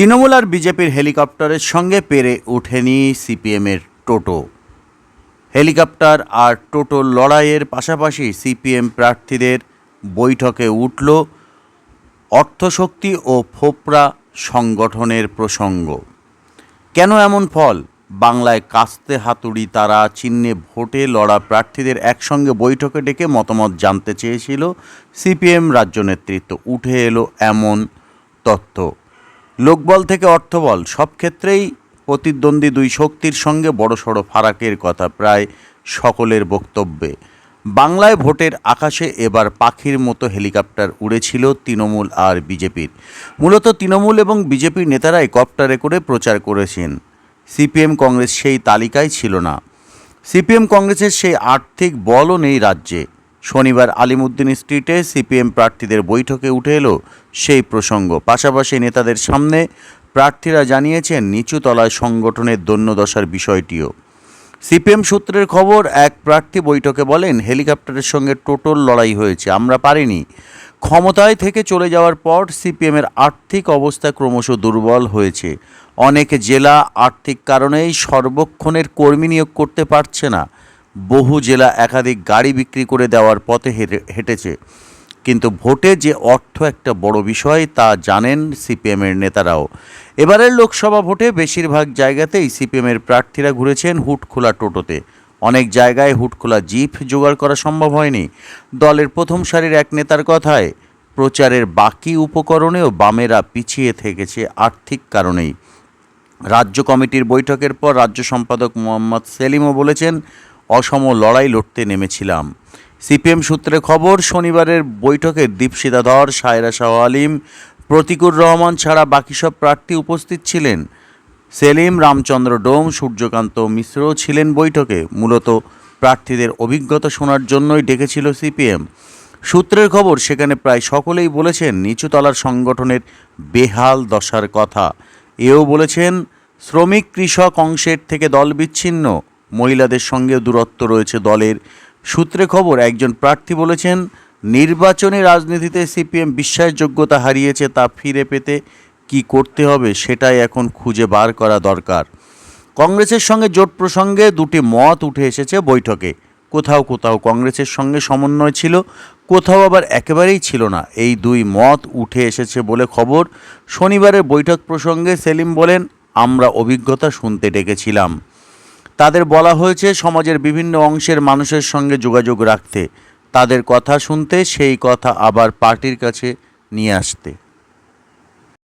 তৃণমূল আর বিজেপির হেলিকপ্টারের সঙ্গে পেরে ওঠেনি সিপিএমের টোটো। হেলিকপ্টার আর টোটোর লড়াইয়ের পাশাপাশি সিপিএম প্রার্থীদের বৈঠকে উঠল অর্থশক্তি ও ফোপরা সংগঠনের প্রসঙ্গ। কেন এমন ফল? বাংলায় কাস্তে হাতুড়ি তারা চিহ্নে ভোটে লড়া প্রার্থীদের একসঙ্গে বৈঠকে ডেকে মতামত জানতে চেয়েছিল সিপিএম রাজ্য নেতৃত্ব। উঠে এলো এমন তথ্য। লোকবল থেকে অর্থবল, সব ক্ষেত্রেই প্রতিদ্বন্দ্বী দুই শক্তির সঙ্গে বড়সড় ফারাকের কথা প্রায় সকলের বক্তব্যে। বাংলায় ভোটের আকাশে এবার পাখির মতো হেলিকপ্টার উড়েছিল তৃণমূল আর বিজেপির। মূলত তৃণমূল এবং বিজেপির নেতারাই কপ্টারে করে প্রচার করেছেন। সিপিএম কংগ্রেস সেই তালিকায় ছিল না। সিপিএম কংগ্রেসের সেই আর্থিক বলও নেই রাজ্যে। শনিবার আলিমুদ্দিন স্ট্রিটে সিপিএম প্রার্থীদের বৈঠকে উঠে এলো সেই প্রসঙ্গ। পাশাপাশি নেতাদের সামনে প্রার্থীরা জানিয়েছেন নিচু তলায় সংগঠনের দৈন্যদশার বিষয়টিও। সিপিএম সূত্রের খবর, এক প্রার্থী বৈঠকে বলেন, হেলিকপ্টারের সঙ্গে টোটোর লড়াই হয়েছে, আমরা পারিনি। ক্ষমতায় থেকে চলে যাওয়ার পর সিপিএমের আর্থিক অবস্থা ক্রমশ দুর্বল হয়েছে। অনেক জেলা আর্থিক কারণেই সর্বক্ষণের কর্মী নিয়োগ করতে পারছে না। বহু জেলা একাধিক গাড়ি বিক্রি করে দেওয়ার পথে হেঁটে- হেঁটেছে। কিন্তু ভোটে যে অর্থ একটা বড় বিষয়, তা জানেন সিপিএমের নেতারাও। এবারের লোকসভা ভোটে বেশিরভাগ জায়গাতেই সিপিএমের প্রার্থীরা ঘুরেছেন হুটখোলা টোটোতে। অনেক জায়গায় হুটখোলা জিপ জোগাড় করা সম্ভব হয়নি। দলের প্রথম সারির এক নেতার কথায়, প্রচারের বাকি উপকরণেও বামেরা পিছিয়ে থেকেছে আর্থিক কারণেই। রাজ্য কমিটির বৈঠকের পর রাজ্য সম্পাদক মোহাম্মদ সেলিমও বলেছেন অসম লড়াই লড়তে নেমেছিলাম। সিপিএম সূত্রে খবর, শনিবারের বৈঠকে দীপশিতা ধর সায়রা শাহ আলিম, প্রতিকুর রহমান ছাড়া বাকি সব প্রার্থী উপস্থিত ছিলেন। সেলিম, রামচন্দ্র ডোম, সূর্যকান্ত মিশ্রও ছিলেন বৈঠকে। মূলত প্রার্থীদের অভিজ্ঞতা শোনার জন্যই ডেকেছিল সিপিএম। সূত্রের খবর, সেখানে প্রায় সকলেই বলেছেন, নিচুতলার সংগঠনের বেহাল দশার কথা। এও বলেছেন, শ্রমিক কৃষক অংশের থেকে দল বিচ্ছিন্ন। মহিলাদের সঙ্গে দূরত্ব রয়েছে দলের। সূত্রে খবর, একজন প্রার্থী বলেছেন, নির্বাচনী রাজনীতিতে সিপিএম বিশ্বাসযোগ্যতা হারিয়েছে, তা ফিরে পেতে কি করতে হবে সেটাই এখন খুঁজে বার করা দরকার। কংগ্রেসের সঙ্গে জোট প্রসঙ্গে দুটি মত উঠে এসেছে বৈঠকে। কোথাও কোথাও কংগ্রেসের সঙ্গে সমন্বয় ছিল, কোথাও আবার একেবারেই ছিল না। এই দুই মত উঠে এসেছে বলে খবর। শনিবারের বৈঠক প্রসঙ্গে সেলিম বলেন, আমরা অভিজ্ঞতা শুনতে ডেকেছিলাম। তাদের বলা হয়েছে, সমাজের বিভিন্ন অংশের মানুষের সঙ্গে যোগাযোগ রাখতে। তাদের কথা শুনতে, সেই কথা আবার পার্টির কাছে নিয়ে আসতে।